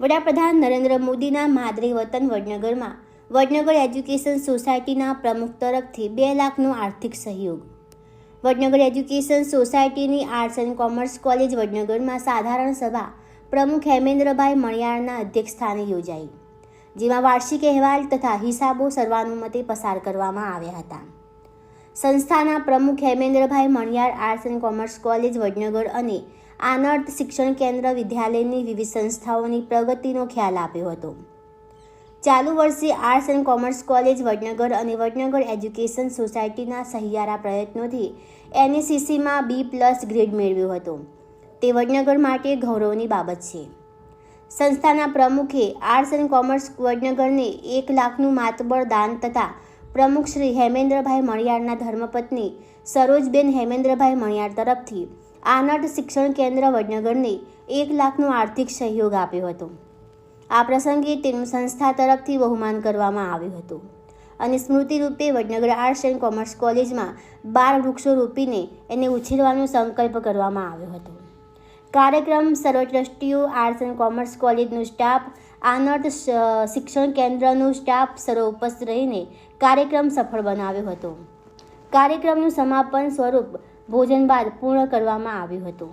વડાપ્રધાન નરેન્દ્ર મોદીના માદરે વતન વડનગરમાં, વડનગર એજ્યુકેશન સોસાયટીના પ્રમુખ તરફથી બે લાખનો આર્થિક સહયોગ. વડનગર એજ્યુકેશન સોસાયટીની આર્ટ્સ એન્ડ કોમર્સ કોલેજ વડનગરમાં સાધારણ સભા પ્રમુખ હેમેન્દ્રભાઈ મણિયારના અધ્યક્ષસ્થાને યોજાઈ, જેમાં વાર્ષિક અહેવાલ તથા હિસાબો સર્વાનુમતે પસાર કરવામાં આવ્યા હતા. સંસ્થાના પ્રમુખ Hemendrabhai Maniyar arts and commerce college Vadnagar અને આનર્ત શિક્ષણ કેન્દ્ર વિદ્યાલયની વિવિધ સંસ્થાઓની પ્રગતિનો ખ્યાલ આપ્યો હતો. ચાલુ વર્ષે arts and commerce college Vadnagar અને વડનગર એજ્યુકેશન સોસાયટીના સહિયારા પ્રયત્નોથી એનએસીસીમાં બી પ્લસ ગ્રેડ મેળવ્યો હતો. તે વડનગર માટે ગૌરવની બાબત છે. સંસ્થાના પ્રમુખે આર્ટ્સ એન્ડ કોમર્સ વડનગરને એક લાખનું માતબર દાન તથા પ્રમુખ શ્રી હેમેન્દ્રભાઈ મણિયારના ધર્મપત્ની સરોજબેન હેમેન્દ્રભાઈ મણિયાર તરફથી આનટ શિક્ષણ કેન્દ્ર વડનગરને એક લાખનો આર્થિક સહયોગ આપ્યો હતો. આ પ્રસંગે તેનું સંસ્થા તરફથી બહુમાન કરવામાં આવ્યું હતું અને સ્મૃતિ રૂપે વડનગર આર્ટ્સ એન્ડ કોમર્સ કોલેજમાં બાર વૃક્ષો રોપીને એને ઉછેરવાનો સંકલ્પ કરવામાં આવ્યો હતો. કાર્યક્રમ સર્વ ટ્રસ્ટીઓ આર્ટ્સ એન્ડ કોમર્સ કોલેજનો સ્ટાફ આનર્ત શિક્ષણ કેન્દ્રનો સ્ટાફ સર્વ ઉપસ્થિત રહીને કાર્યક્રમ સફળ બનાવ્યો હતો. કાર્યક્રમનું સમાપન સ્વરૂપ ભોજન બાદ પૂર્ણ કરવામાં આવ્યું હતું.